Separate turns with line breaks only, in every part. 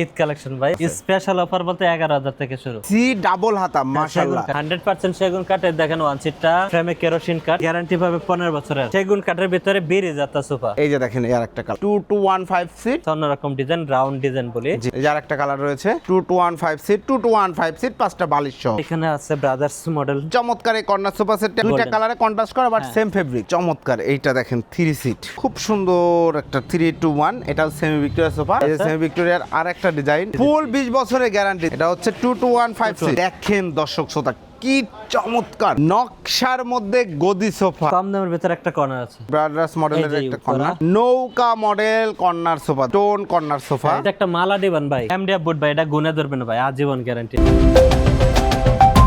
Eid collection ভাই। Special offer বলতে এগারো হাজার থেকে শুরু।
সি ডাবল হাতা মাশাআল্লাহ।
হান্ড্রেড পার্সেন্ট সেগুন কাঠের দেখেন ওয়ান সিটটা ফ্রেমে কেরোসিন কাঠ গ্যারান্টি পাবে পনেরো বছরের। সেগুন কাঠের ভিতরে বেড়ে যাতা সোফা
এই যে দেখেন এর একটা colour two two one five seat
অন্যরকম ডিজাইন রাউন্ড ডিজাইন বলি।
এই যে একটা কালার রয়েছে two two one five seat two two one five seat পাঁচটা বালিশ সহ।
এখানে আছে ব্রাদার্স মডেল
চমৎকার এই কর্নার সোফা সেটটা দুইটা কালারে কন্ট্রাস্ট করা বাট সেম ফেব্রিক চমৎকার এইটা দেখেন থ্রি সিট খুব সুন্দর একটা থ্রি টু ওয়ান এটাও সেমি ভিক্টোরিয়া সোফা এই সেমি ভিক্টোরিয়ার আর একটা ডিজাইন ফুল বিশ বছরের গ্যারান্টি এটা হচ্ছে টু টু ওয়ান ফাইভ দেখেন দর্শক শ্রোতা কি চমৎকার। নকশার মধ্যে গদি সোফা।
কম দামের ভিতরে একটা কর্নার আছে।
ব্রাদার্স মডেলের একটা কর্নার নৌকা model corner sofa tone corner sofa.
এটা একটা মালা দিবেন ভাই। এমডিএফ বুট ভাই এটা গুনে ধরবেন না ভাই আজীবন গ্যারান্টি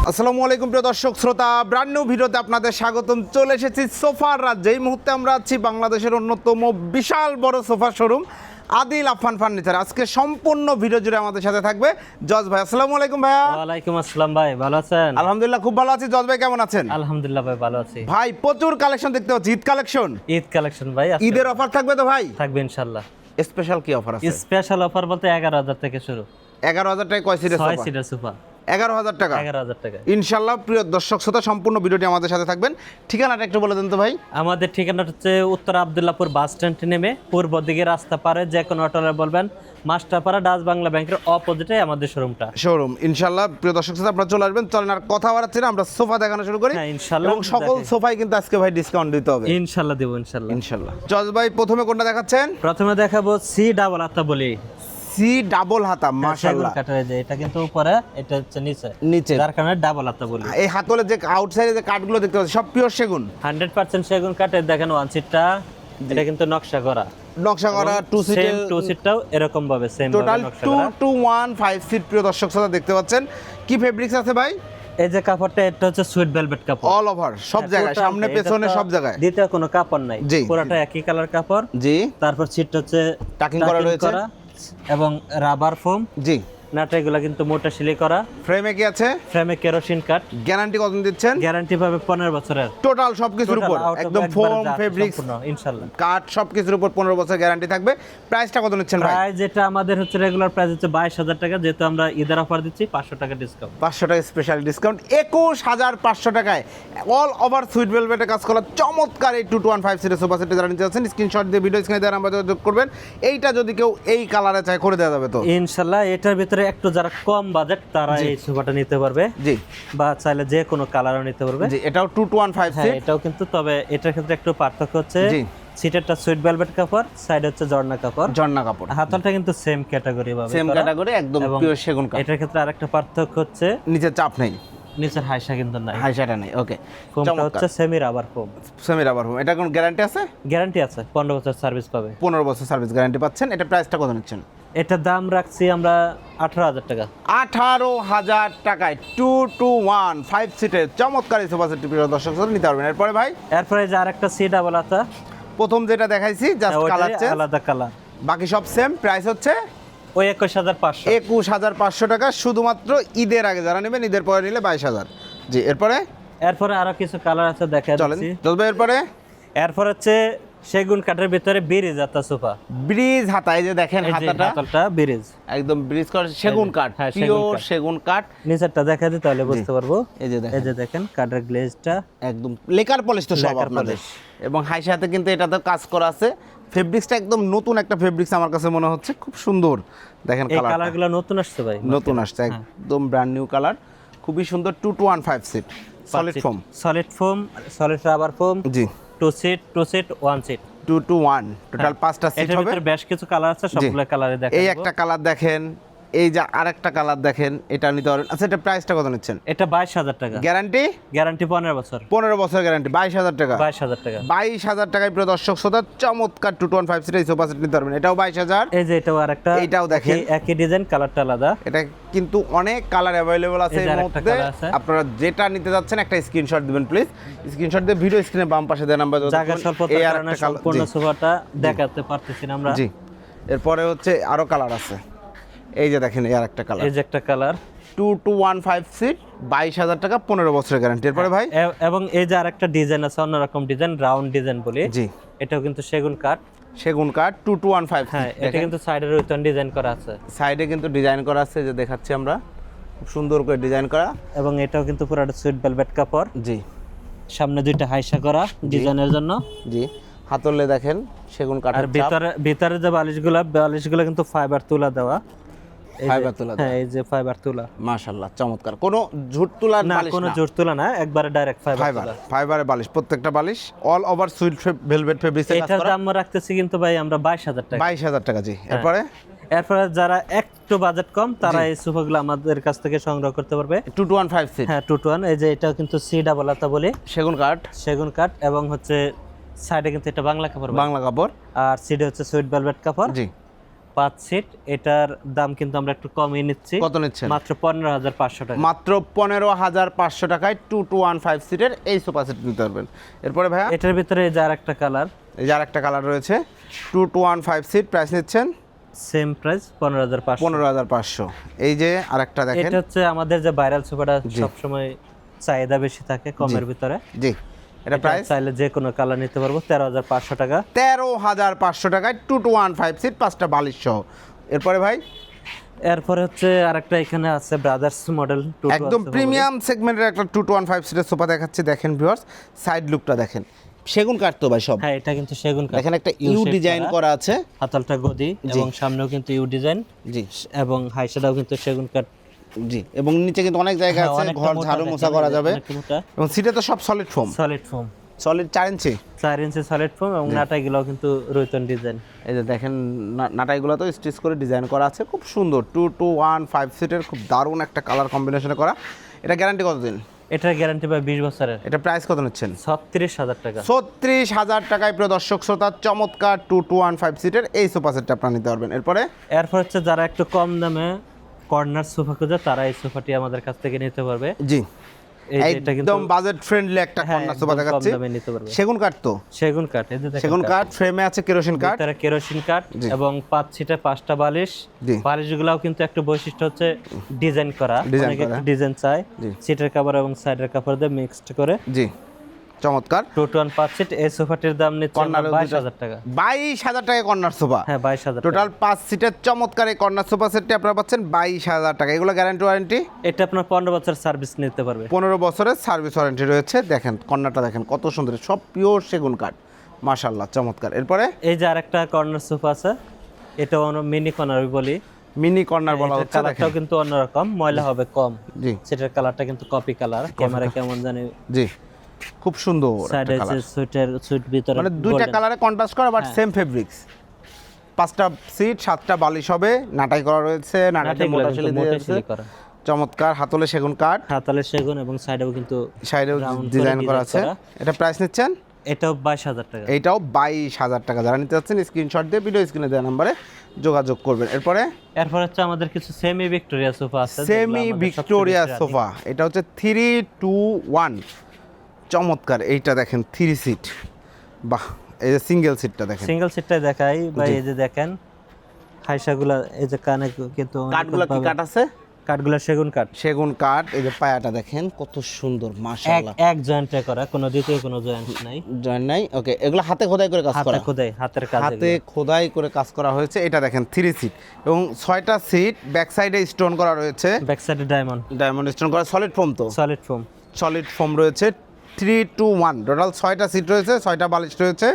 আসসালামু আলাইকুম প্রিয় দর্শক শ্রোতা ব্র্যান্ড নিউ ভিডিওতে আপনাদের স্বাগতম। চলে এসেছি সোফার রাজ্যে। এই মুহূর্তে আমরা আছি বাংলাদেশের অন্যতম বিশাল বড় sofa showroom. Adil Afan furniture. আজকে সম্পূর্ণ ভিডিও জুড়ে আমাদের সাথে থাকবে জজ ভাই। আসসালামু আলাইকুম ভাই
ওয়ালাইকুম আসসালাম ভাই ভালো আছেন?
আলহামদুলিল্লাহ খুব ভালো আছি। জজ ভাই কেমন আছেন?
আলহামদুলিল্লাহ ভাই ভালো আছি।
ভাই প্রচুর কালেকশন দেখতে পাচ্ছি। ঈদ কালেকশন?
ঈদ কালেকশন ভাই
ঈদের অফার থাকবে তো ভাই?
থাকবে ইনশাল্লাহ
স্পেশাল কি অফার আছে?
স্পেশাল অফার বলতে এগারো হাজার থেকে শুরু।
এগারো হাজার টাকা কয়
ছয়
সোফা
সিটার সোফা
এগারো হাজার টাকা।
এগারো হাজার টাকা।
ইনশাল্লাহ প্রিয় দর্শক শ্রোতা সম্পূর্ণ ভিডিওটি আমাদের সাথে থাকবেন। ঠিকানাটা একটু বলে দেন তো ভাই।
আমাদের ঠিকানাটা হচ্ছে উত্তর আবদুল্লাপুর বাস স্ট্যান্ড নেমে পূর্ব দিকে রাস্তা পারে যে কোনো অটোলে বলবেন মাস্টারপাড়া ডাচ বাংলা ব্যাংকের অপোজিটে আমাদের শোরুমটা।
শোরুম। ইনশাল্লাহ প্রিয় দর্শক শ্রোতা আপনারা চলে আসবেন। চলেন আর কথা বাড়াচ্ছি না আমরা সোফা দেখানো শুরু করি।
হ্যাঁ, ইনশাল্লাহ
এবং সকল। সোফাই কিন্তু আজকে ভাই ডিসকাউন্ট দিতে হবে।
ইনশাল্লাহ দেবো ইনশাল্লাহ
ইনশাল্লাহ জজ ভাই প্রথমে কোনটা দেখাচ্ছেন?
প্রথমে দেখাবো সি ডাবল আত্মা বলি।
সি ডাবল হাতা মাশাআল্লাহ।
কাঠের এই যে এটা কিন্তু উপরে এটা হচ্ছে নিচে।
নিচে।
যার কারণে ডাবল আত্মা বলি।
এই হাতলে যে আউটসাইডে যে কাঠগুলো দেখতে পাচ্ছি সব পিওর সেগুন।
হান্ড্রেড পার্সেন্ট সেগুন কাঠের দেখেন ওয়ান সিটটা এটা কিন্তু নকশা করা।
নকশা করা টু
সেম টু সিটটাও এরকম ভাবে same
total two two one five seat প্রিয় দর্শক শ্রোতা দেখতে পাচ্ছেন। কি ফেব্রিক্স আছে ভাই?
এই যে কাপড়টা এটা হচ্ছে সুইট ভেলভেট কাপড়।
অল ওভার সব
হ্যাঁ,
জায়গায় সামনে পেছনে সব জায়গায়।
দ্বিতীয় কোনো কাপড় নাই। পুরোটা একই কালার কাপড়।
জি।
তারপর সিটটা হচ্ছে
Tucking করা রয়েছে।
এবং রাবার ফোম
জি।
নাটা এগুলা কিন্তু মোটা সিলাই করা।
ফ্রেমে কি আছে?
ফ্রেমে কেরোসিন কাঠ
গ্যারান্টি কত দিচ্ছেন?
গ্যারান্টি পাবে পনেরো বছরের।
টোটাল সবকিছুর উপর। একদম ফোম
সম্পূর্ণ, ইনশাল্লাহ।
কাঠ সবকিছুর উপর পনেরো বছর গ্যারান্টি থাকবে। প্রাইসটা কত নিচ্ছেন ভাই?
প্রাইস যেটা আমাদের হচ্ছে রেগুলার প্রাইস হচ্ছে বাইশ হাজার টাকা যেহেতু আমরা ঈদের অফার দিচ্ছি পাঁচশো টাকা ডিসকাউন্ট
পাঁচশো টাকা স্পেশাল ডিসকাউন্ট একুশ হাজার পাঁচশো টাকায় অল ওভার সুইট ভেলভেটে কাজ করা চমৎকার এই টু টু ওয়ান ফাইভ সিটের সোফা সেটে যারা নিতে স্ক্রিনশট দিয়ে ভিডিও স্ক্রিনে দেওয়ার নাম্বার যোগাযোগ করবেন। এইটা যদি কেউ এই কালারে চায় করে দেওয়া যাবে তো।
ইনশাল্লাহ এটার ভিতরে একটু যারা কম বাজেট তারা এই সোফাটা নিতে পারবে।
জি।
বা চাইলে যে কোনো কালারও নিতে পারবে।
জি এটাও টু টু ওয়ান ফাইভ
হ্যাঁ
সিট
এটাও কিন্তু তবে এটার ক্ষেত্রে একটু পার্থক্য হচ্ছে
জি।
সিটেরটা সুইট ভেলভেট কাপড় সাইড হচ্ছে জর্না কাপড়।
ঝর্ণা কাপড়।
হাতলটা কিন্তু সেম ক্যাটাগরি ভাবে
সেম ক্যাটাগরি একদম পিওর সেগুন কাঠ
এটার ক্ষেত্রে আরেকটা পার্থক্য হচ্ছে
নিচে চাপ নেই।
নিচের হাইসা কিন্তু নাই।
হাই নাই ওকে
ফোমটা হচ্ছে semi rubber foam
semi rubber foam এটা কোন গ্যারান্টি আছে?
গ্যারান্টি আছে পনেরো বছর সার্ভিস পাবে।
পনেরো বছর সার্ভিস গ্যারান্টি পাচ্ছেন। এটা প্রাইসটা কত নিচ্ছেন?
এটার দাম রাখছি আমরা আঠারো হাজার টাকা।
আঠারো হাজার টাকায় টু টু ওয়ান ফাইভ সিটের চমৎকার এই সোফা সেটটি প্রিয় দর্শক নিতে পারবেন। এরপরে ভাই?
এরপরে যে আরেকটা সি ডাবল আতা
প্রথম যেটা দেখাইছি জাস্ট কালার চেঞ্জ
আলাদা কালার
বাকি সব সেম প্রাইস হচ্ছে
ওই একুশ হাজার পাঁচশো।
একুশ হাজার পাঁচশো টাকা শুধুমাত্র ঈদের আগে যারা নেবেন ঈদের পরে নিলে বাইশ হাজার। জি এরপরে?
এরপরে আরও কিছু কালার আছে দেখা
চলেন চলবে এরপরে?
এরপর হচ্ছে সেগুন কাঠের ভিতরে ব্রিজ আতা সোফা
ব্রিজ হাতা এই যে দেখেন হাতাটা।
হাতলটা ব্রিজ।
একদম ব্রিজ করা সেগুন কাঠ
হ্যাঁ,
পিওর সেগুন কাঠ।
নিচেরটা দেখা দিই তাহলে বুঝতে পারব।
এই যে দেখেন।
এই যে দেখেন কাঠের গ্লেজটা
একদম লেকার পলিশ তো সব আপনাদের। এবং হাই সাথে কিন্তু এটাতে কাজ করা আছে। ফেব্রিক্সটা একদম নতুন একটা ফেব্রিক্স আমার কাছে মনে হচ্ছে খুব সুন্দর। দেখেন
এই
কালার
কালারগুলো নতুন আসছে ভাই
নতুন আসছে একদম ব্র্যান্ড নিউ কালার খুবই সুন্দর two two one five seat solid foam
solid foam solid rubber foam
জি।
Two set two set one set
two two one total পাঁচটা সিট হবে।
বেশ কিছু কালার আছে সবগুলো কালারে দেখেন
এই একটা কালার দেখেন। এই যে আরেকটা কালার দেখেন এটা নিতে পারবেন। আচ্ছা এটা প্রাইসটা কত নিচ্ছেন?
এটা বাইশ হাজার টাকা।
গ্যারান্টি
গ্যারান্টি পনেরো বছর।
পনেরো বছর গ্যারান্টি বাইশ হাজার টাকা।
বাইশ হাজার টাকা।
বাইশ হাজার টাকায় প্রিয় দর্শক শ্রোতা চমৎকার two two one five seat এই সোফা সেট নিতে পারবেন। এটাও বাইশ হাজার।
এই যে এটাও আরেকটা।
এইটাও দেখেন।
একই- একই ডিজাইন কালারটা আলাদা।
এটা কিন্তু অনেক কালার অ্যাভেলেবল আছে এর মধ্যে আপনারা যেটা নিতে যাচ্ছেন একটা স্ক্রিনশট দিবেন প্লিজ স্ক্রিনশট দিয়ে ভিডিও স্ক্রিনে বাম পাশে দেওয়া নাম্বার
জায়গা স্বল্পতার কারণে সম্পূর্ণ সোফাটা দেখাতে পারতেছি না আমরা।
জি। এরপরে হচ্ছে আরও কালার আছে। এই যে দেখেন এই আরেকটা কালার
এই যে একটা colour
two two one five seat বাইশ হাজার টাকা পনেরো বছরের গ্যারান্টি এরপরে ভাই?
এবং এই যে আরেকটা ডিজাইন আছে অন্যরকম ডিজাইন রাউন্ড ডিজাইন বলি।
জি।
এটাও কিন্তু সেগুন কাঠ।
সেগুন কাঠ টু টু ওয়ান ফাইভ
হ্যাঁ এটা কিন্তু সাইডের উইতন ডিজাইন করা আছে।
সাইডে কিন্তু ডিজাইন করা আছে যে দেখাচ্ছি আমরা। খুব সুন্দর করে ডিজাইন করা।
এবং এটাও কিন্তু পুরোটা সুইট ভেলভেট কাপড়।
জি।
সামনে দুইটা হাইসা করা ডিজাইনের জন্য।
জি। হাতলে দেখেন সেগুন কাঠ আর
ভিতরে ভিতরে যে বালিশগুলো বালিশগুলো কিন্তু ফাইবার তুলা দেওয়া। যে-
তুলা
হ্যাঁ এই যে ফাইবার তুলা।
মাশাল্লাহ চমৎকার। কোনো ঝুট তুলার
না কোনো জোর তুলা না একবারে ডাইরেক্ট ফাইবার
ফাইবার ফাইবারের বালিশ প্রত্যেকটা বালিশ অল ওভার সুইট ভেলভেট ফেব্রিক্সে
এটার দাম রাখতেছি কিন্তু ভাই আমরা বাইশ হাজার টাকা।
বাইশ হাজার টাকা জি। এরপরে?
এরপরে যারা একটু বাজেট কম তারা এই সোফাগুলো আমাদের কাছ থেকে সংগ্রহ করতে পারবে।
টু টু ওয়ান ফাইভ
হ্যাঁ টু টু ওয়ান এই যে এটাও কিন্তু সি ডাবল আতা বলি।
সেগুন কাঠ।
সেগুন কাঠ এবং হচ্ছে সাইডে কিন্তু এটা বাংলা কাপড়
বাংলা। কাপড়।
আর সিটে হচ্ছে সুইট ভেলভেট কাপড়।
জি।
পাঁচ সিট এটার দাম কিন্তু আমরা একটু কমই নিচ্ছি।
কত নিচ্ছেন?
মাত্র পনেরো হাজার পাঁচশো টাকা।
মাত্র পনেরো হাজার পাঁচশো টাকায় টু টু ওয়ান ফাইভ সিটের এই সোফা সেট নিতে পারবেন। এরপরে ভাইয়া?
এটার ভিতরে এই যে আর একটা কালার
এই যে আরেকটা কালার রয়েছে। Two two one five seat price নিচ্ছেন?
সেম প্রাইস পনেরো হাজার পাঁচশো।
পনেরো হাজার পাঁচশো। এই যে আরেকটা দেখেন।
এটা হচ্ছে আমাদের যে ভাইরাল সোফাটা সবসময় চাহিদা বেশি থাকে কমের ভিতরে।
জি। এটা প্রাইস
চাইলে যে কোনো কালার নিতে পারব তেরো হাজার পাঁচশো টাকা।
তেরো হাজার পাঁচশো টাকায় two two one five seat পাঁচটা বালিশ সহ। এরপরে ভাই?
এরপরে হচ্ছে আরেকটা এখানে আছে ব্রাদার্স মডেল
একদম প্রিমিয়াম সেগমেন্টের একটা টু টু ওয়ান ফাইভ সিটের সোফা দেখাচ্ছি দেখেন ভিউয়ার্স সাইড লুকটা দেখেন। সেগুন কাঠ তো ভাই সব।
হ্যাঁ এটা কিন্তু সেগুন কাঠ।
দেখেন একটা ইউ ডিজাইন
করা।
করা আছে।
হাতলটা গদি এবং সামনেও কিন্তু ইউ ডিজাইন
জি।
এবং হাইসাটাও কিন্তু সেগুন কাঠ।
জি এবং নিচে কিন্তু অনেক জায়গা
হ্যাঁ,
আছে ঘর ঝাড়ু মোছা করা যাবে। এবং সিটে তো সব solid foam
solid foam
solid চার ইঞ্চি
চার ইঞ্চি সলিড ফোম এবং নাটাগুলো কিন্তু রৈতন ডিজাইন
এই যে দেখেন নাটাইগুলো তো স্টিচ করে ডিজাইন করা আছে খুব সুন্দর। টু টু ওয়ান ফাইভ সিটের খুব দারুণ একটা কালার কম্বিনেশনে করা। এটা গ্যারান্টি কতদিন?
এটার গ্যারান্টি বিশ বছরের।
এটা প্রাইস কত নিচ্ছেন?
ছত্রিশ হাজার টাকা।
ছত্রিশ হাজার টাকায় প্রিয় দর্শক শ্রোতা চমৎকার টু টু ওয়ান ফাইভ সিটের এই সোফা সেটটা আপনারা নিতে পারবেন। এরপরে?
এরপর হচ্ছে যারা একটু কম দামে কর্নার সোফা খুঁজে তারা এই সোফাটি আমাদের কাছ থেকে নিতে পারবে।
জি। একদম বাজেট ফ্রেন্ডলি একটা
হ্যাঁ,
কর্নার সোফা দেখাচ্ছি। সেগুন কাঠ তো?
সেগুন কাঠ এই যে
সেগুন কাঠ। ফ্রেমে আছে কেরোসিন কাঠ।
ভিতরে কেরোসিন কাঠ এবং পাঁচ সিটে পাঁচটা বালিশ। বালিশগুলোও কিন্তু একটা বৈশিষ্ট্য হচ্ছে ডিজাইন করা। অনেকে ডিজাইন চায়। সিটের কাপড় এবং সাইডের কাপড় দিয়ে মিক্সড করে।
জি। চমৎকার।
টু টু পাঁচ সিট এই সোফাটির দাম নিচ্ছে বাইশ হাজার টাকা।
বাইশ হাজার টাকায় কর্নার সোফা।
হ্যাঁ বাইশ হাজার টাকা।
টোটাল পাঁচ সিটের চমৎকার এই কর্নার সোফা সেটটি আপনারা পাচ্ছেন বাইশ হাজার টাকা। এগুলো গ্যারান্টি ওয়ারেন্টি
এটা আপনার পনেরো বছর সার্ভিস নিতে পারবে।
পনেরো বছরের সার্ভিস ওয়ারেন্টি রয়েছে। দেখেন কর্নারটা দেখেন কত সুন্দর। সব পিওর সেগুন কাঠ। মাশাল্লাহ চমৎকার। এরপরে?
এই যে আরেকটা কর্নার সোফা আছে এটা মিনি কর্নার বলি।
মিনি কর্নার বলা হচ্ছে
কালারটাও কিন্তু অন্যরকম ময়লা হবে কম।
জি।
সেটার কালারটা কিন্তু কপি কালার ক্যামেরা কেমন জানি
জি। খুব সুন্দর
সাইডে
একটা
আছে সুইটের সুইট ভিতরে
মানে দুইটা কালারে কন্ট্রাস্ট করা বাট। সেম ফেব্রিক্স পাঁচটা সিট সাতটা বালিশ হবে নাটাই করা রয়েছে
নাটাইগুলো
মোটা শিলি দিয়ে আছে। চমৎকার হাতলে সেগুন কাঠ।
হাতালে সেগুন এবং সাইডেও কিন্তু
সাইডেও ডিজাইন করা আছে। এটা প্রাইস নিচ্ছেন?
এটাও বাইশ হাজার টাকা।
এইটাও বাইশ হাজার টাকা। যারা নিতে চাচ্ছেন স্ক্রিনশট দিয়ে ভিডিও স্ক্রিনে দেওয়া নাম্বারে যোগাযোগ করবেন। এরপরে?
এরপর হচ্ছে আমাদের কিছু সেমি ভিক্টোরিয়া সোফা আছে
সেমি ভিক্টোরিয়া সোফা এটা হচ্ছে থ্রি টু ওয়ান চমৎকার এইটা দেখেন থ্রি সিট বাহ এই যে সিঙ্গেল সিটটা দেখেন।
সিঙ্গেল সিটটাই দেখাই বা এই যে দেখেন হাইসাগুলা এই যে কানে কিন্তু
কাঠগুলো কি কাঠ আছে?
কাঠগুলা সেগুন কাঠ।
সেগুন কাঠ এই যে পায়াটা দেখেন কত সুন্দর মাশাআল্লাহ।
এক জয়েন্টে করা কোনো দ্বিতীয় কোনো জয়েন্ট নাই।
জয়েন্ট নাই? ওকে এগুলো হাতে খোদাই করে কাজ করা।
হাতে খোদাই হাতের কাজ
হাতে খোদাই করে কাজ করা হয়েছে এটা দেখেন থ্রি সিট এবং ছয়টা সিট ব্যাক সাইডে স্টোন করা রয়েছে।
ব্যাক সাইডে ডায়মন্ড
ডায়মন্ড স্টোন করা সলিড ফোম তো?
সলিড ফোম
সলিড ফোম রয়েছে থ্রি টু ওয়ান। টোটাল ছয়টা সিট রয়েছে ছয়টা বালিশ রয়েছে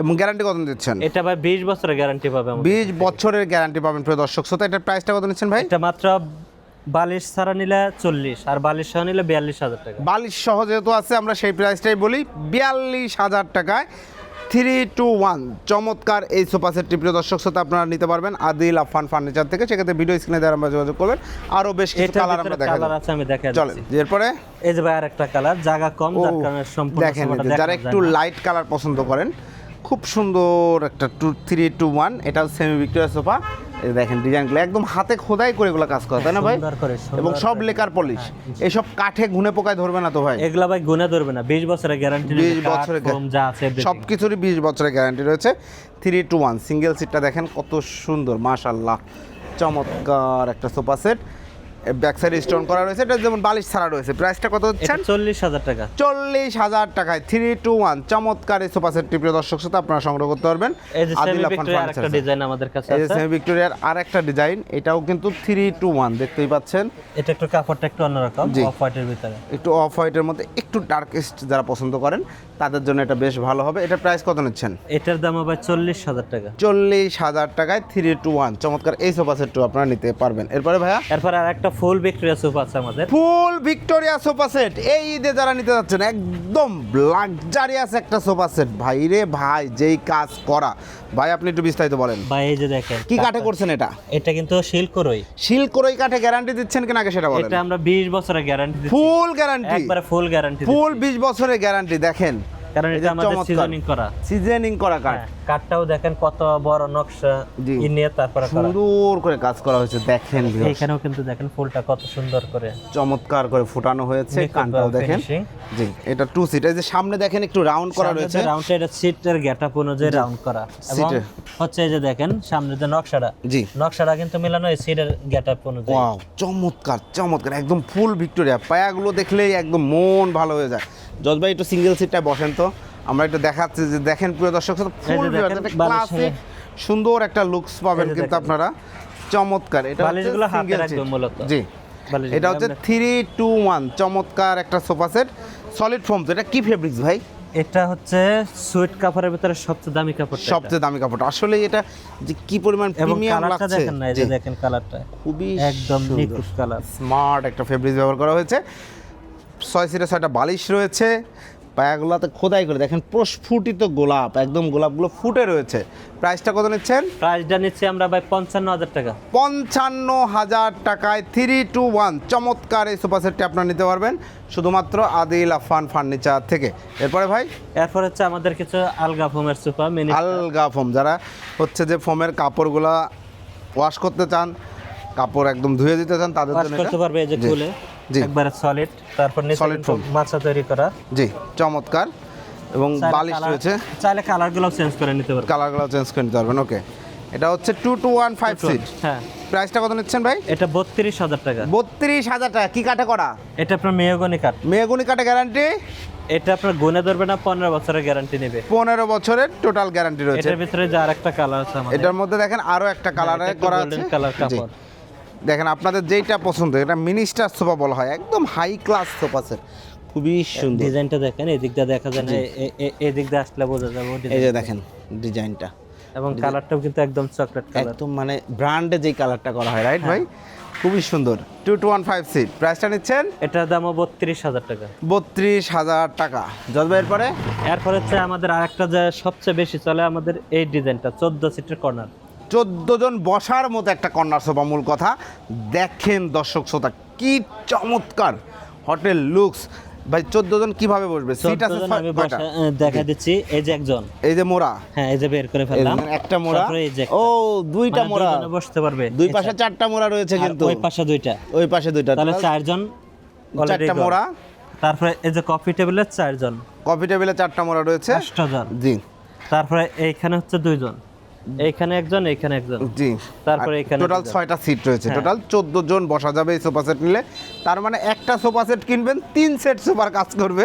এবং গ্যারান্টি কত দিচ্ছেন?
এটা ভাই বিশ বছরের গ্যারান্টি পাবেন
বিশ বছরের গ্যারান্টি পাবেন প্রিয় দর্শক শ্রোতা এটার প্রাইসটা কত নিচ্ছেন ভাই?
এটা মাত্র বালিশ ছাড়া নিলে চল্লিশ আর বালিশ সহ নিলে বিয়াল্লিশ হাজার টাকা।
বালিশ সহ যেহেতু আছে আমরা সেই প্রাইসটাই বলি বিয়াল্লিশ হাজার টাকায় থ্রি টু ওয়ান। চমৎকার এই সোফা সেটটি প্রিয় দর্শক সাথে আপনারা নিতে পারবেন আদিল আফান ফার্নিচার থেকে। সেক্ষেত্রে ভিডিও স্ক্রিনে দেওয়ার আমরা যোগাযোগ করবেন। আরও বেশ কিছু কালার আমরা দেখা
কালার আছে আমি দেখা
চলেন এরপরে?
এই যে ভাই আরেকটা কালার জায়গা কম যার কারণে সম্পূর্ণ
দেখানো যারা একটু লাইট কালার পছন্দ করেন খুব সুন্দর একটা টু থ্রি টু ওয়ান এটাও সেমি ভিক্টোরিয়া সোফা দেখেন ডিজাইনগুলো একদম হাতে খোদাই করে এগুলো কাজ করা তাই না ভাই? এবং সব লেকার পলিশ এইসব কাঠে ঘুনে পোকায় ধরবে না তো ভাই?
এগুলা ভাই গুনে ধরবে না বিশ বছরের গ্যারান্টি
20 বছরের গ্যা-
যা আছে
সব কিছুরই বিশ বছরের গ্যারান্টি রয়েছে। থ্রি টু ওয়ান সিঙ্গেল সিটটা দেখেন কত সুন্দর মাশাল্লাহ চমৎকার একটা সোফা সেট ব্যাক সাইডে স্টোন করা রয়েছে। এটা যেমন বালিশ ছাড়া রয়েছে। প্রাইসটা কত
এটা
হচ্ছেন
চল্লিশ হাজার টাকা।
চল্লিশ হাজার টাকায়। থ্রি টু ওয়ান চমৎকার এই সোফা সেটটি প্রিয় দর্শক সাথে আপনারা সংগ্রহ করতে পারবেন।
ডিজাইন আমাদের কাছে
এই সেমি ভিক্টোরিয়ার আর একটা ডিজাইন এটাও কিন্তু থ্রি টু ওয়ান দেখতেই পাচ্ছেন।
এটা একটু কাপড়টা একটু অন্যরকম অফ হোয়াইটের ভিতরে।
একটু অফ হোয়াইটের মধ্যে একটু ডার্কেস্ট যারা পছন্দ করেন তাদের জন্য এটা বেশ ভালো হবে। এটা প্রাইস কত নিচ্ছেন?
এটার দাম হবে চল্লিশ হাজার টাকা।
চল্লিশ হাজার টাকায় থ্রি টু ওয়ান চমৎকার এই সোফা সেটটিও আপনারা নিতে পারবেন। এরপরে ভাইয়া?
এরপর আর একটা ফুল ভিক্টোরিয়া সোফা আছে আমাদের।
Full Victoria sofa set. এই ঈদে যারা নিতে যাচ্ছেন একদম লাক্সারিয়াস একটা সোফা সেট। ভাই রে ভাই যেই কাজ করা। ভাই আপনি একটু বিস্তারিত বলেন।
বা এই যে দেখেন
কি কাঠে করছেন এটা?
এটা কিন্তু শিল্করই।
শিল করে কাঠে গ্যারান্টি দিচ্ছেন কিনা আগে সেটা বলেন।
এটা আমরা বিশ বছরের গ্যারান্টি দিচ্ছি।
ফুল গ্যারান্টি
একবারে ফুল গ্যারান্টি
ফুল বিশ বছরের গ্যারান্টি দেখেন
কারণ এটা আমাদের সিজনিং করা।
সিজনিং করা কাঠ।
হ্যাঁ, কাঠটাও দেখেন কত বড় নকশা। নিয়ে তারপরে
সুন্দর করে কাজ করা হয়েছে দেখেন viewers।
এইখানেও কিন্তু দেখেন ফুলটা কত সুন্দর করে
চমৎকার করে ফুটানো হয়েছে কানটাও দেখেন। জি এটা টু সিট এই যে সামনে দেখেন একটু রাউন্ড করা রয়েছে।
রাউন্ডটা এটা সিটের অনুযায়ী রাউন্ড করা। এবং হচ্ছে এই যে দেখেন সামনে যে নকশাটা
জি।
নকশাটা কিন্তু মিলানো এই সিটের গেটআপ অনুযায়ী।
ওয়াও চমৎকার চমৎকার একদম ফুল ভিক্টোরিয়া পায়াগুলো দেখলেই একদম মন ভালো হয়ে যায়। জজ ভাই একটু সিঙ্গেল সিটটা বসেন তো। আমরা একটু দেখাচ্ছি যে দেখেন প্রিয় দর্শক ফুল ক্লাসিক সুন্দর একটা লুকস পাবেন কিন্তু আপনারা। চমৎকার এটা হচ্ছে
বালিশগুলো হাতে
single
মূলত।
জি। এটা হচ্ছে থ্রি টু ওয়ান চমৎকার একটা সোফা সেট সলিড ফোম এটা কি ফেব্রিক্স ভাই?
এটা হচ্ছে সুইট কাপড়ের ভিতরে সবচেয়ে দামি কাপড়
সবচেয়ে দামি কাপড় আসলে এটা যে কি পরিমাণ প্রিমিয়াম
কালারটা
লাগছে।
দেখেন না এই যে দেখেন কালারটা
খুবই
একদম নিখুঁত কালার
স্মার্ট একটা ফেব্রিক্স ব্যবহার করা হয়েছে। ছয় সিটে ছয়টা বালিশ রয়েছে। পায়াগুলোতে খোদাই করে দেখেন প্রস্ফুটিত গোলাপ একদম গোলাপগুলো ফুটে রয়েছে। প্রাইসটা কত নিচ্ছেন?
প্রাইসটা নিচ্ছি আমরা ভাই পঞ্চান্ন হাজার টাকা।
পঞ্চান্ন হাজার টাকায় থ্রি টু ওয়ান চমৎকার এই সোফা সেটটি আপনারা নিতে পারবেন শুধুমাত্র আদিল আফান ফার্নিচার থেকে। এরপরে ভাই?
এরপর হচ্ছে আমাদের কিছু আলগা ফোমের সোফা মিনি
আলগা ফোম যারা হচ্ছে যে ফোমের কাপড়গুলা ওয়াশ করতে চান কাপড় একদম ধুয়ে দিতে চান তাদের জন্য
করতে পারবে এই যে খুলে।
জি।
একবারে সলিড তারপর নিচে কিন্তু মাছা তৈরি করা।
জি চমৎকার। এবং বালিশ রয়েছে।
চাইলে কালারগুলো চেঞ্জ করে নিতে পারবে
কালারগুলো চেঞ্জ করে নিতে পারবেন ওকে এটা হচ্ছে two two one five seat
হ্যাঁ।
প্রাইসটা কত নিচ্ছেন ভাই?
এটা বত্রিশ হাজার টাকা।
বত্রিশ হাজার টাকা। কি কাঠে করা?
এটা আপনার মেয়গনি কাঠ।
মেগুনি কাঠে গ্যারান্টি
এটা আপনার গুনে ধরবে না পনেরো বছরের গ্যারান্টি নেবে।
পনেরো বছরের টোটাল গ্যারান্টি রয়েছে।
এটার ভিতরে যে আর একটা কালার আছে আমাদের।
এটার মধ্যে দেখেন আরও একটা কালার করা আছে। জি।
কাপড়।
দেখেন আপনাদের যেইটা পছন্দ এটা মিনিস্টার সোফা বলা হয় একদম হাই ক্লাস সোফা সেট খুবই সুন্দর।
ডিজাইনটা দেখেন এই দিক দিয়ে দেখা যায় না এই দিয়ে আসলে বোঝা যাবে
এই যে দেখেন ডিজাইনটা।
এবং কালারটাও কিন্তু একদম চকলেট কালার
একদম মানে ব্র্যান্ডে যেই কালারটা করা হয় রাইট ভাই? খুবই সুন্দর। Two two one five seat প্রাইসটা নিচ্ছেন?
এটার দামও বত্রিশ হাজার টাকা।
বত্রিশ হাজার টাকা। জজবাইয়ের পরে
এরপর? হচ্ছে আমাদের আরেকটা যে সবচেয়ে বেশি চলে আমাদের এই ডিজাইনটা চোদ্দ সিটের কর্নার
চোদ্দ জন বসার মতো একটা কর্নার সোফা মূল কথা। দেখেন দর্শক শ্রোতা কি চমৎকার হোটেল লুকস। ভাই চোদ্দ জন কীভাবে বসবে? সিট আছে
দেখা দিচ্ছি। এই যে একজন।
এই যে মোড়া।
হ্যাঁ এই যে বের করে ফেললাম।
একটা মোড়া। ও দুইটা
মানে
মোড়া।
বসতে পারবে।
দুই পাশে চারটা মোড়া রয়েছে কিন্তু।
ওই পাশে দুইটা।
ওই পাশে দুইটা।
তাহলে চারজন
চারটা মোড়া।
তারপরে এই যে কফি টেবিলের চারজন।
কফি টেবিলে চারটা মোড়া রয়েছে।
আষ্টজন
জি।
তারপরে এইখানে হচ্ছে দুইজন। এইখানে একজন এইখানে একজন।
জি।
তারপরে এখানে
টোটাল ছয়টা সিট রয়েছে।
হ্যাঁ।
টোটাল চোদ্দ জন বসা যাবে এই সোফা সেট নিলে। তার মানে একটা সোফা সেট কিনবেন তিন সেট সোফার কাজ করবে।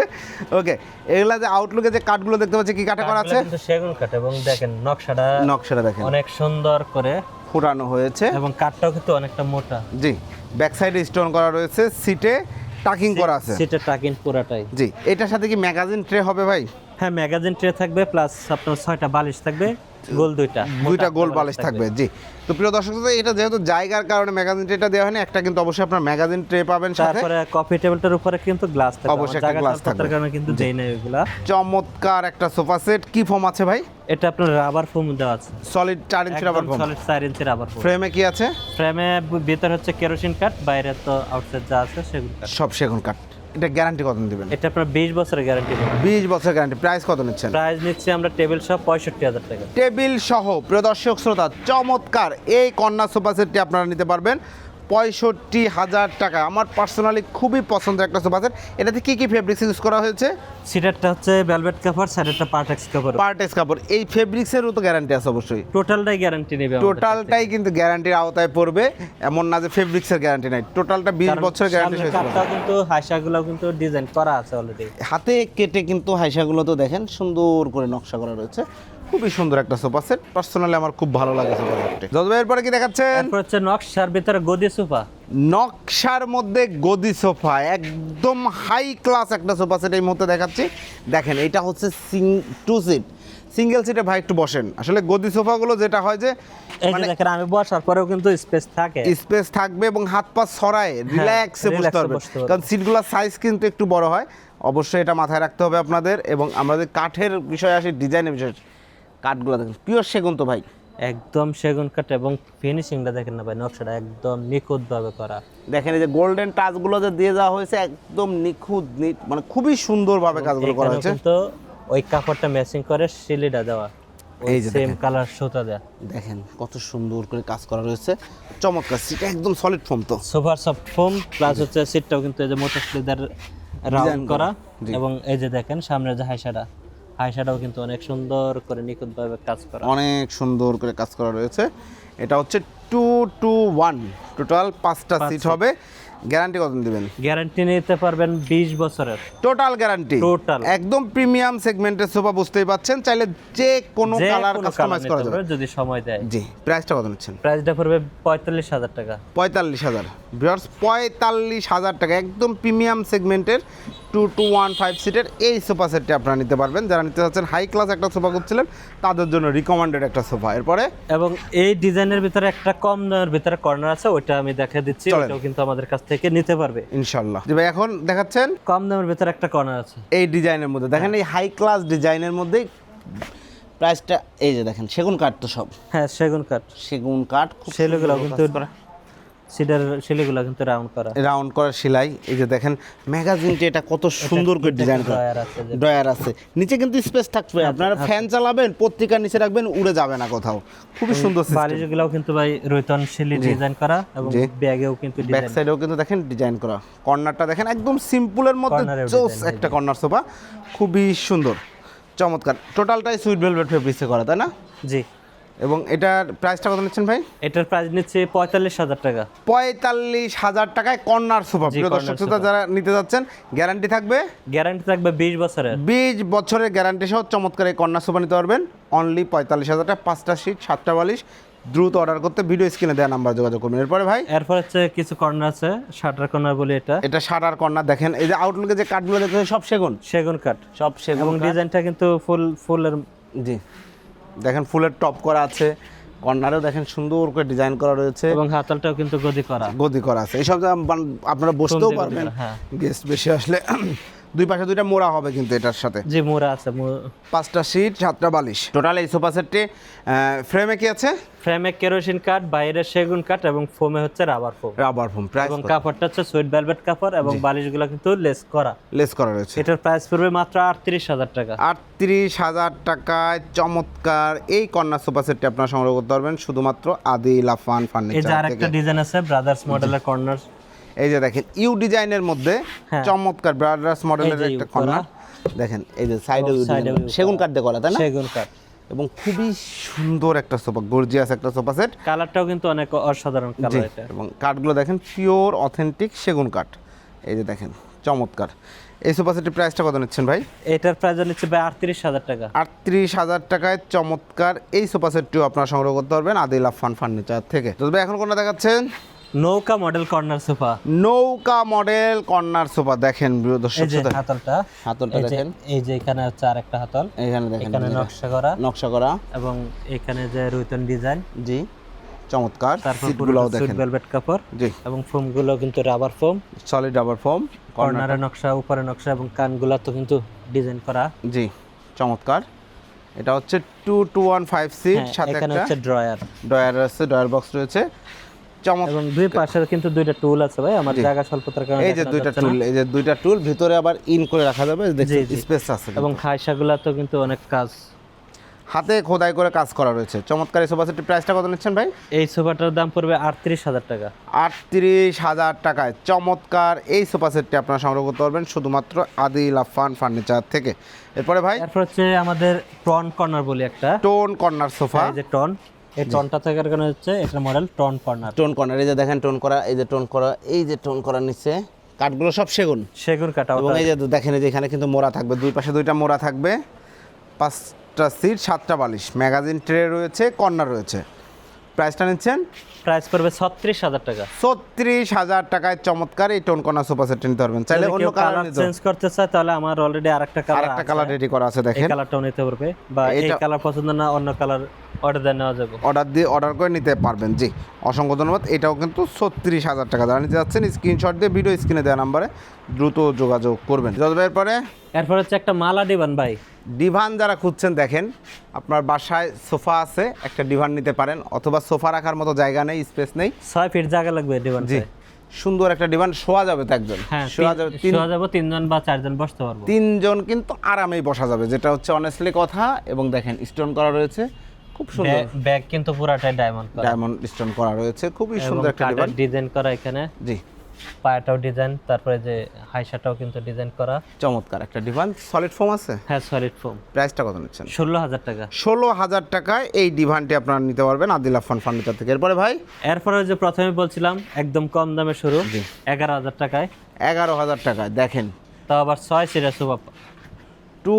ওকে এগুলা যে আউটলুকে যে কাঠগুলো দেখতে পাচ্ছি কি কাঠে করা আছে?
সেগুন কাঠ এবং দেখেন নকশাটা
নকশাটা দেখেন।
অনেক সুন্দর করে
ফুটানো হয়েছে।
এবং কাঠটাও কিন্তু অনেকটা মোটা।
জি ব্যাক সাইডে স্টোন করা রয়েছে সিটে টাকিং করা আছে।
সিটে টাকিন পুরাটাই।
জি এটার সাথে কি ম্যাগাজিন ট্রে হবে ভাই?
হ্যাঁ ম্যাগাজিন ট্রে থাকবে প্লাস আপনার ছয়টা বালিশ থাকবে। গোল দুইটা
দুইটা গোল বালিশ থাকবে। জি। তো প্রিয় দর্শক এটা যেহেতু জায়গার কারণে ম্যাগাজিন ট্রেটা দেওয়া হয়নি একটা কিন্তু অবশ্যই আপনার ম্যাগাজিন ট্রে পাবেন সাথে।
তারপরে কফি টেবিলটার উপরে কিন্তু গ্লাস থাকবে
অবশ্যই একটা
স্বল্পতার
থাকবে।
কারণে কিন্তু দেই না এগুলা
চমৎকার একটা সোফা সেট কি ফর্ম আছে ভাই?
এটা আপনার রাবার ফোম দেওয়া আছে।
সলিড চার ইঞ্চি রাবার ফর্ম
সলিড চার ইঞ্চি রাবার ফোম
ফ্রেমে কি আছে?
ফ্রেমে ভিতরে হচ্ছে কেরোসিন কাঠ বাইরে তো আউটসাইড যা আছে সেগুলো কাঠ
সব সেগুন কাঠ এটা গ্যারান্টি কত দিবেন?
এটা আপনার বিশ বছরের গ্যারান্টি
বিশ বছরের গ্যারান্টি প্রাইস কত নিচ্ছেন?
প্রাইস নিচ্ছি আমরা টেবিল সহ পঁয়ষট্টি হাজার টাকা।
টেবিল সহ প্রিয় দর্শক শ্রোতা চমৎকার এই কন্যা সোফা সেটটি আপনারা নিতে পারবেন। পঁয়ষট্টি হাজার টাকা। আমার পার্সোনালি খুবই পছন্দের একটা সোফা সেট এটাতে কি কি ফেব্রিক্স ইউজ করা হয়েছে?
সিটারটা হচ্ছে ভেলভেট কাপড় সাইডেরটা পার্টেক্স কাপড়
পার্টেস কাপড় এই ফেব্রিক্সেরও তো গ্যারান্টি আছে অবশ্যই।
টোটালটাই গ্যারান্টি নেবে।
টোটালটাই কিন্তু গ্যারান্টির আওতায় পড়বে। এমন না যে ফেব্রিক্সের গ্যারান্টি নাই। টোটালটা বিশ বছরের গ্যারান্টি
কাপটাও কিন্তু হাইসাগুলো কিন্তু ডিজাইন করা আছে অলরেডি
হাতে কেটে কিন্তু হাইসাগুলো তো দেখেন সুন্দর করে নকশা করা রয়েছে। খুবই সুন্দর একটা সোফা সেট পার্সোনালি আমার খুব ভালো লাগে সোফা সেটটি যতবে এরপরে কি দেখাচ্ছেন?
তারপর হচ্ছে নকশার ভিতরে গদি সোফা
নকশার মধ্যে গদি সোফা একদম হাই ক্লাস একটা সোফা সেট এই মুহূর্তে দেখাচ্ছি। দেখেন এটা হচ্ছে সিং টু সিট সিঙ্গেল সিটে ভাই একটু বসেন। আসলে গদি সোফাগুলো যেটা হয় যে মানে
দেখেন আমি বসার পরেও কিন্তু স্পেস থাকে।
স্পেস থাকবে এবং হাত পা ছড়ায় রিল্যাক্সে বসতে পারবে কারণ সিটগুলোর সাইজ কিন্তু একটু বড় হয়। অবশ্যই এটা মাথায় রাখতে হবে আপনাদের এবং যদি কাঠের বিষয়ে আসি ডিজাইনের বিষয়ে। কাঠগুলো দেখেন পিওর সেগুন তো ভাই।
একদম সেগুন কাঠ এবং ফিনিশিংটা দেখেন না ভাই নকশাটা একদম নিখুঁত ভাবে করা।
দেখেন এই যে গোল্ডেন টাচগুলো যে দিয়ে দেওয়া হয়েছে একদম নিখুঁত মানে খুবই সুন্দরভাবে কাজগুলো করা হয়েছে।
কিন্তু ওই কাপড়টা ম্যাচিং করে সিলিটা দেওয়া।
এই যে
সেম কালার সুতা দেয়া।
দেখেন কত সুন্দর করে কাজ করা রয়েছে। চমৎকার সিট একদম সলিড ফোম তো।
সোফার সফট ফোম প্লাস হচ্ছে সিটটাও কিন্তু এই যে মোটর স্লিদার রাউন্ড করা এবং এই যে দেখেন সামনে যে হাইসাটা। হাইসাটাও কিন্তু অনেক সুন্দর করে নিখুঁত ভাবে কাজ করা।
অনেক সুন্দর করে কাজ করা রয়েছে। এটা হচ্ছে টু টু ওয়ান টোটাল পাঁচটা সিট হবে। গ্যারান্টি কত দিবেন?
গ্যারান্টি নিতে পারবেন বিশ বছরের।
Total guarantee
Total।
একদম প্রিমিয়াম সেগমেন্টের সোফা বুঝতেই পাচ্ছেন। চাইলে যে কোনো কালার কাস্টমাইজ করা যাবে।
যদি সময় দেয়।
জি প্রাইসটা কত নিচ্ছেন?
প্রাইসটা পড়বে পঁয়তাল্লিশ হাজার টাকা।
পঁয়তাল্লিশ হাজার। বিয়ার্স পঁয়তাল্লিশ হাজার টাকা। একদম প্রিমিয়াম সেগমেন্টের টু টু ওয়ান ফাইভ সিটের এই সোফা সেটটি আপনারা নিতে পারবেন। যারা নিতে চাচ্ছেন হাই ক্লাস একটা সোফা করছিলেন তাদের জন্য রিকমেন্ডেড একটা সোফা এরপরে
এবং এই ডিজাইনের ভিতরে একটা কম দামের ভিতরে কর্নার আছে ওইটা আমি দেখা দিচ্ছি। ওটাও কিন্তু আমাদের কাছ থেকে নিতে পারবে।
ইনশাল্লাহ ভাই এখন দেখাচ্ছেন?
কম দামের ভিতরে একটা কর্নার আছে।
এই ডিজাইনের মধ্যে। দেখেন এই হাই ক্লাস ডিজাইনের মধ্যে প্রাইসটা এই যে দেখেন সেগুন কাঠ তো সব।
হ্যাঁ সেগুন কাঠ।
সেগুন কাঠ খুব
সেলগুলো কিন্তু সিডার সেলগুলো কিন্তু রাউন্ড করা।
রাউন্ড করা সেলাই এই যে দেখেন ম্যাগাজিনটি এটা কত সুন্দর করে ডিজাইন করা।
ড্রয়ার আছে
নিচে কিন্তু স্পেস থাকবে। আপনারা ফ্যান চালাবেন পত্রিকার নিচে রাখবেন উড়ে যাবে না কোথাও। খুবই সুন্দর
বালিশগুলোও কিন্তু ভাই রৈতন শিলি ডিজাইন করা এবং ব্যাগেও কিন্তু
ব্যাক সাইডেও কিন্তু দেখেন ডিজাইন করা। কর্নারটা দেখেন একদম সিম্পলের মধ্যে জোস একটা কর্নার সোফা। খুবই সুন্দর। চমৎকার। টোটালটাই সুইট ভেলভেট ফেব্রিক্সে করা তাই না?
জি।
এবং এটার প্রাইসটা কত নিচ্ছেন ভাই?
এটার প্রাইস নিচ্ছে পঁয়তাল্লিশ হাজার টাকা।
পঁয়তাল্লিশ হাজার টাকায় কর্নার সোফা প্রিয় দর্শক শ্রোতা যারা নিতে যাচ্ছেন গ্যারান্টি থাকবে?
গ্যারান্টি থাকবে বিশ বছরের।
বিশ বছরের গ্যারান্টি সহ চমৎকার এই কন্যা সোফা নিতে পারবেন। অনলি পঁয়তাল্লিশ হাজার টাকা পাঁচটা সিট সাতটা বালিশ দ্রুত অর্ডার করতে ভিডিও স্ক্রিনে দেওয়া নাম্বার যোগাযোগ করবেন এরপরে ভাই?
এরপর হচ্ছে কিছু কর্নার আছে শাটার কর্নার বলি এটা।
এটা সাটার কর্নার দেখেন এই যে আউটলুকে যে কাঠগুলো দেখছেন সব সেগুন?
সেগুন কাঠ
সব সেগুন
এবং ডিজাইনটা কিন্তু ফুল ফুলের
জি। দেখেন ফুলের টপ করা আছে কর্নারেও দেখেন সুন্দর করে ডিজাইন করা রয়েছে।
এবং হাতালটাও কিন্তু গদি করা।
গদি করা আছে। এইসব আপনারা বসতেও পারবেন।
হ্যাঁ।
গেস্ট বেশি আসলে দুই পাশে দুইটা মোড়া হবে কিন্তু এটার সাথে।
জি মোড়া আছে
পাঁচটা সিট সাতটা বালিশ। টোটাল এই সোফা সেটটি ফ্রেমে কি আছে?
ফ্রেমে কেরোসিন কাঠ বাইরে সেগুন কাঠ এবং ফোমে হচ্ছে rubber foam
rubber foam price
এবং কাপড়টা হচ্ছে সুইট ভেলভেট কাপড় এবং বালিশগুলো কিন্তু লেস করা।
লেস করা রয়েছে।
এটার প্রাইস পড়বে মাত্র আটত্রিশ হাজার টাকা।
আটত্রিশ হাজার টাকায় চমৎকার এই কন্যা সোফা সেটটি আপনারা সংগ্রহ করতে পারবেন শুধুমাত্র আদি লাফান
এই যে
ফার্নিচার
আরেকটা ডিজাইন আছে ব্রাদার্স মডেলের কর্নার
এই যে দেখেন ইউ ডিজাইনের মধ্যে
হ্যাঁ।
চমৎকার ব্রাদার্স মডেলের একটা কর্নার দেখেন এই যে সাইডে সেগুন কাঠ দিয়ে করা তাই না?
সেগুন কাঠ।
এবং খুবই সুন্দর একটা সোফা গর্জিয়াস একটা সোফা সেট
কালারটাও কিন্তু অনেক অসাধারণ কালার এটা।
এবং কাঠগুলো দেখেন পিওর অথেন্টিক সেগুন কাঠ। এই যে দেখেন চমৎকার। এই সোফা সেটের প্রাইসটা কত নিচ্ছেন ভাই?
এটার প্রাইস নিচ্ছে ভাই আটত্রিশ হাজার টাকা।
আটত্রিশ হাজার টাকায় চমৎকার এই সোফা সেটটিও আপনারা সংগ্রহ করতে পারবেন আদিল ফান ফার্নিচার থেকে। তো ভাই এখন কোনটা দেখাচ্ছেন?
নৌকা মডেল কর্নার সোফা
নৌকা মডেল কর্নার সোফা দেখেন প্রিয় দর্শক
এই যে
শ্রোতা।
হাতলটা।
হাতলটা দেখেন।
এই যে এখানে হচ্ছে আরেকটা হাতল।
এখানে দেখেন
এখানে নকশা করা।
নকশা করা।
এবং এখানে যে রুইতন ডিজাইন
জি চমৎকার। সিটগুলোও দেখেন।
ভেলভেট কাপড়।
জি।
এবং ফোমগুলো কিন্তু rubber foam
solid rubber foam
কর্নারের নকশা উপরে নকশা এবং কানগুলো তো কিন্তু ডিজাইন করা।
জি চমৎকার। এটা হচ্ছে two two one five seat সাথে
এখানে
একটা
হচ্ছে ড্রয়ার
ডয়ার আছে ড্রয়ার বক্স রয়েছে।
এবং দুই পাশে কিন্তু দুইটা টুল আছে ভাই আমার জায়গা স্বল্পতার কারণে
এই যে দুইটা টুল এই যে দুইটা টুল ভিতরে আবার ইন করে রাখা যাবে। স্পেস আছে
এবং খাইসাগুলা তো কিন্তু অনেক কাজ।
হাতে খোদাই করে কাজ করা রয়েছে। চমৎকার এই সোফা সেটটির প্রাইসটা কত নিচ্ছেন ভাই?
এই সোফাটার দাম পড়বে আটত্রিশ হাজার টাকা।
আটত্রিশ হাজার টাকায়। চমৎকার এই সোফা সেটটি আপনারা সংগ্রহ করতে পারবেন শুধুমাত্র আদিল আফান ফার্নিচার থেকে। এরপরে ভাই?
এরপর হচ্ছে আমাদের টন কর্নার বলি একটা।
টোন কর্নার সোফা
এই যে টন এই টনটা থাকার কারণে হচ্ছে এটা model tone corner
tone corner এই যে দেখেন টোন করা এই যে টোন করা এই যে টোন করা নিচ্ছে কাঠগুলো সব সেগুন।
সেগুন কাটা
এবং এই যে দেখেন এই যে এখানে কিন্তু মোড়া থাকবে দুই পাশে দুইটা মোড়া থাকবে পাঁচটা সিট সাতটা বালিশ। ম্যাগাজিন ট্রে রয়েছে কর্নার রয়েছে। প্রাইসটা নিচ্ছেন?
প্রাইস পড়বে ছত্রিশ হাজার টাকা।
ছত্রিশ হাজার টাকায় চমৎকার এই টোন কর্নার সোফা সেট নিতে পারবেন। চাইলে অন্য কালার
চেঞ্জ করতে চায় তাহলে আমার অলরেডি আরেকটা কালার
আরেকটা কালার রেডি করা আছে দেখেন।
কালারটাও নিতে পারবে। বা এই কালার পছন্দ না অন্য কালার অর্ডার দিয়ে নেওয়া যাবে।
অর্ডার দিয়ে অর্ডার করে নিতে পারবেন জি। অসংখ্য ধন্যবাদ। এটাও কিন্তু ছত্রিশ হাজার টাকা। যারা নিতে যাচ্ছেন স্ক্রিনশট দিয়ে ভিডিও স্ক্রিনে দেওয়া নাম্বারে দ্রুত যোগাযোগ করবেন। যতবার পরে?
এরপর হচ্ছে একটা মালা দিবান ভাই।
ডিভান যারা খুঁজছেন দেখেন আপনার বাসায় সোফা আছে একটা ডিভান নিতে পারেন অথবা সোফা রাখার মতো জায়গা নেই স্পেস নেই।
ছয় ফিট জায়গা লাগবে দিবান
জি। সুন্দর একটা ডিভান শোয়া যাবে তো একজন।
হ্যাঁ
শোয়া যাবে তিন
শোয়া যাব তিনজন বা চারজন বসতে পারব।
তিনজন কিন্তু আরামেই বসা যাবে যেটা হচ্ছে অনেস্টলি কথা। এবং দেখেন স্টোন করা রয়েছে। খুব সুন্দর।
ব্যাগ কিন্তু পুরাটাই ডায়মন্ড করা।
ডায়মন্ড স্টোন করা রয়েছে খুবই সুন্দর একটা
ডিজাইন করা এখানে।
জি।
পায়াটাও ডিজাইন তারপরে যে হাইসাটাও কিন্তু ডিজাইন করা।
চমৎকার একটা ডিভান সলিড ফোম আছে?
হ্যাঁ সলিড ফোম
প্রাইসটা কত নিচ্ছেন?
ষোলো হাজার টাকা।
ষোলো হাজার টাকায় এই ডিভানটি আপনারা নিতে পারবেন আদিল আফান ফার্নিচার থেকে। এরপরে ভাই?
এরপরে যে প্রথমে বলছিলাম একদম কম দামে শুরু। এগারো হাজার টাকায়।
এগারো হাজার টাকায় দেখেন।
তাও আবার ছয় সিটের sofa
two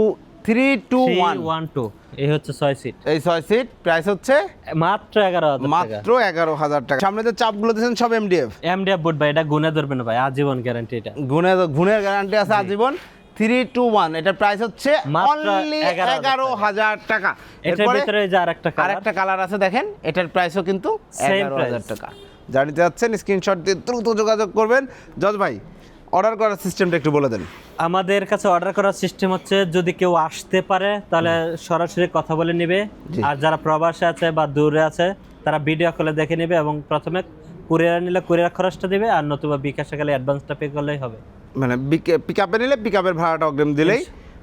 three two one
one two এই হচ্ছে ছয় সিট
এই ছয় সিট প্রাইস হচ্ছে
মাত্র এগারো
মাত্র এগারো হাজার টাকা। সামনে যে চাপগুলো দিয়েছেন সব এমডিএফ
এমডিএফ বুট ভাই এটা গুনে ধরবে না ভাই আজীবন গ্যারান্টি এটা।
গুণের গুণের গ্যারান্টি আছে আজীবন। থ্রি টু ওয়ান এটার প্রাইস হচ্ছে অনলি এগারো হাজার টাকা।
এটার ভিতরে যে আরেকটা কালার
আরেকটা কালার আছে দেখেন এটার প্রাইসও কিন্তু এগারো হাজার। টাকা। জানিতে যাচ্ছেন স্ক্রিনশট দিয়ে দ্রুত যোগাযোগ করবেন। জজ ভাই অর্ডার করার সিস্টেমটা একটু বলে দেন।
আমাদের কাছে অর্ডার করার সিস্টেম হচ্ছে যদি কেউ আসতে পারে তাহলে সরাসরি কথা বলে নেবে। আর যারা প্রবাসে আছে বা দূরে আছে তারা ভিডিও কলে দেখে নেবে এবং প্রথমে কুরিয়ার নিলে কুরিয়ার খরচটা দেবে আর নতুবা বিকাশে গেলে অ্যাডভান্সটা পে করলেই হবে।
মানে পিক আপে নিলে পিক আপের ভাড়াটা অগ্রিম দিলেই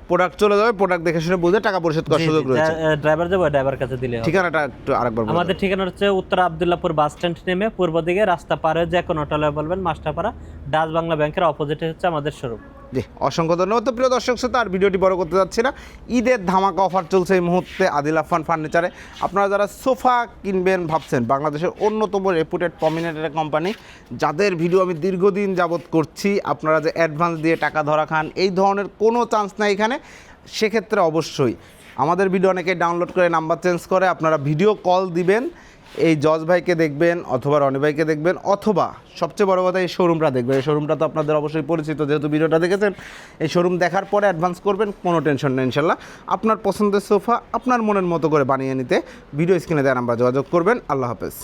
প্রোডাক্ট চলে যাবে প্রোডাক্ট দেখে শুনে বুঝে টাকা পরিশোধ করার সুযোগ রয়েছে।
ড্রাইভার যাব ড্রাইভার কাছে দিলে
ঠিকানাটা একটু আরেকবার
আমাদের ঠিকানা হচ্ছে উত্তর আবদুল্লাপুর বাস স্ট্যান্ড নেমে পূর্ব দিকে রাস্তা পার হয়ে যে কোনো হোটেলে বলবেন মাস্টারপাড়া ডাচ বাংলা ব্যাংকের অপোজিটে হচ্ছে আমাদের শোরুম
জি, অসংখ্য ধন্যবাদ। তো প্রিয় দর্শক শ্রোতা, আর ভিডিওটি বড় করতে যাচ্ছি না। ঈদের ধামাকা অফার চলছে এই মুহূর্তে আদিল আফান ফার্নিচারে। আপনারা যারা সোফা কিনবেন ভাবছেন, বাংলাদেশের অন্যতম রেপুটেড প্রমিনেন্ট একটা কোম্পানি যাদের ভিডিও আমি দীর্ঘদিন যাবত করছি, আপনারা যে অ্যাডভান্স দিয়ে টাকা ধরা খান, এই ধরনের কোনো চান্স নাই এখানে। সেক্ষেত্রে অবশ্যই আমাদের ভিডিও অনেকে ডাউনলোড করে নাম্বার চেঞ্জ করে, আপনারা ভিডিও কল দিবেন। এই জজ ভাইকে দেখবেন অথবা রনি ভাইকে দেখবেন অথবা সবচেয়ে বড় কথা এই শোরুমটা দেখবেন। এই শোরুমটা তো আপনাদের অবশ্যই পরিচিত, যেহেতু ভিডিওটা দেখেছেন। এই শোরুম দেখার পরে অ্যাডভান্স করবেন, কোনো টেনশন নেই ইনশাল্লাহ। আপনার পছন্দের সোফা আপনার মনের মতো করে বানিয়ে নিতে ভিডিও স্ক্রিনে দেওয়া নাম্বার যোগাযোগ করবেন। আল্লাহ হাফেজ।